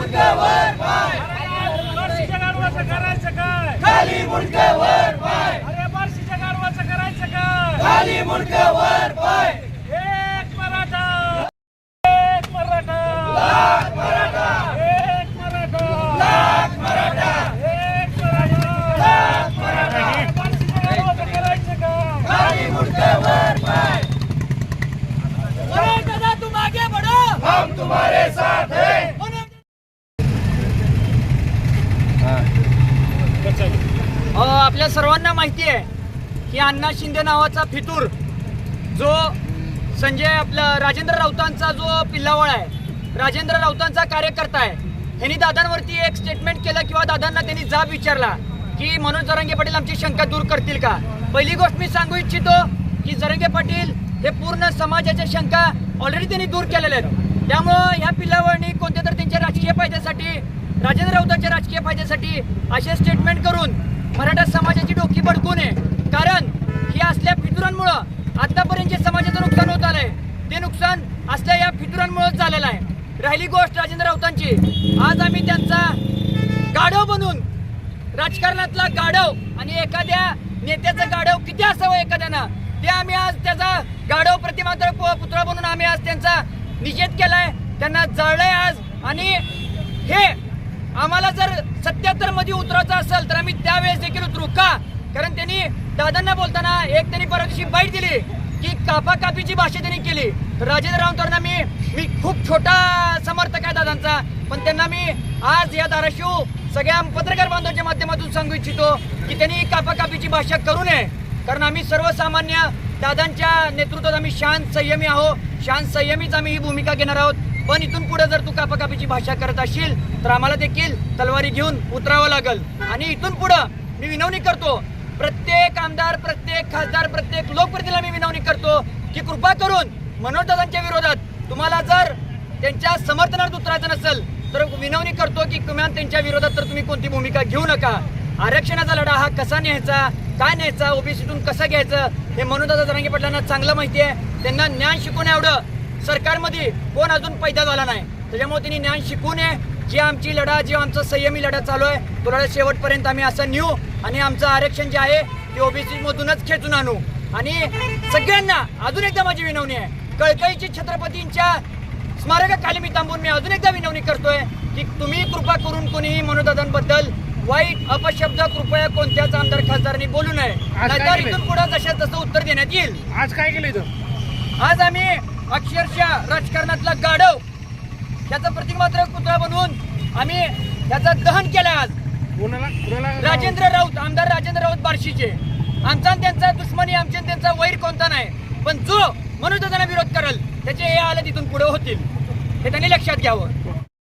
मुंडकावर पाय. करायचं काय? खाली मुंडकावर पाय. अरे बार्शीच्या गाढवाचं करायचं काय? खाली मुंडकावर पाय एक मराठा एक मराठा लाख मराठा एक मराठा लाख मराठा एक मराठा लाख मराठा बार्शीच्या गाढवाचं करायचं काय खाली मुंडकावर पाय मनोज दादा तुम आगे बढ़ो हम तुम्हारे साथ हैं अ, आपल्या सर्वांना माहिती आहे की अण्णा शिंदे नावाचा फितूर जो संजय आपला राजेंद्र राऊतांचा जो पिल्लावळ आहे राजेंद्र राऊतांचा कार्यकर्ता आहे ह्यांनी दादांवरती एक स्टेटमेंट केलं किंवा दादांना त्यांनी जाब विचारला की मनोज जरंगे पाटील आमची शंका दूर करतील का? पहिली गोष्ट मी सांगू इच्छितो की जरंगे पाटील हे पूर्ण समाजाच्या शंका ऑलरेडी त्यांनी दूर केलेल्या आहेत. त्यामुळं ह्या पिल्लावळणी कोणत्या तर त्यांच्या राजकीय फायद्यासाठी राजेंद्र राऊतांच्या राजकीय फायद्यासाठी असे स्टेटमेंट करून मराठा समाजाची डोकी भडकू नये. कारण ही असल्या फितुरांमुळं आतापर्यंत जे समाजाचं नुकसान होत आलंय ते नुकसान असल्या या फितुरांमुळेच झालेलं आहे. राहिली गोष्ट राजेंद्र राऊतांची. आज आम्ही त्यांचा गाढव बनून राजकारणातला गाढव आणि एखाद्या नेत्याचं गाढव किती असावं एखाद्यानं ते आम्ही आज त्याचा गाढव प्रतिमात्र पुतळा बनून आम्ही आज त्यांचा निषेध केलाय त्यांना जळलंय आज. आणि हे आम्हाला जर सत्याहत्तरमध्ये उतरायचं असेल तर आम्ही त्यावेळेस देखील उतरू. का? कारण त्यांनी दादांना बोलताना एक त्यांनी परवा दिवशी बाईट दिली की कापा कापीची भाषा त्यांनी केली. तर राजेंद्र राऊतांना मी मी खूप छोटा समर्थक आहे दादांचा. पण त्यांना मी आज या धाराशिव सगळ्या पत्रकार बांधवांच्या माध्यमातून सांगू इच्छितो की त्यांनी कापाकापीची भाषा करू नये. कारण आम्ही सर्वसामान्य दादांच्या नेतृत्वात आम्ही शांत संयमी आहो शांत संयमीच आम्ही ही भूमिका घेणार आहोत. पण इथून पुढे जर तू कापाकापीची भाषा करत असशील तर आम्हाला देखील तलवारी घेऊन उतरावं लागल. आणि इथून पुढं मी विनवणी करतो प्रत्येक आमदार प्रत्येक खासदार प्रत्येक लोकप्रतिनिधीला मी विनवणी करतो की कृपा करून मनोजदादांच्या विरोधात तुम्हाला जर त्यांच्या समर्थनार्थ उतरायचं नसेल तर विनवणी करतो की किमान त्यांच्या विरोधात तर तुम्ही कोणती भूमिका घेऊ नका. आरक्षणाचा लढा हा कसा न्यायचा काय न्यायचा ओबीसीतून कसं घ्यायचं हे मनोदादा जरांगे पटलांना चांगलं माहिती आहे. त्यांना ज्ञान शिकून एवढं सरकारमध्ये कोण अजून पैदा झाला नाही. त्याच्यामुळे त्यांनी ज्ञान शिकू नये. जी आमची लढा जी आमचा संयमी लढा चालू आहे तो लढा शेवटपर्यंत आम्ही असं नेऊ आणि आमचं आरक्षण जे आहे ते ओबीसी मधूनच खेचून आणू. आणि सगळ्यांना अजून एकदा माझी विनवणी आहे. कळकळीची छत्रपतींच्या स्मारकाखाली मी थांबून मी अजून एकदा विनवणी करतोय की तुम्ही कृपा करून कोणीही मनोदादांबद्दल वाईट अपशब्द कृपया कोणत्याच आमदार खासदारांनी बोलू नये. नाहीतर? इथून पुढे जशा तसं उत्तर देण्यात येईल? आज काय केलं इथं? आज आम्ही अक्षरशः राजकारणातला गाढव. त्याचं प्रतिमात्र पुतळा बनवून आम्ही त्याचं दहन केलं आज. राजेंद्र राऊत आमदार राजेंद्र राऊत बार्शीचे. आमचा त्यांचा दुश्मनी आमचे आणि त्यांचा वैर कोणता नाही. पण जो मनोदादांना विरोध करेल त्याचे हे आलं तिथून पुढे होतील. हे त्यांनी लक्षात घ्यावं.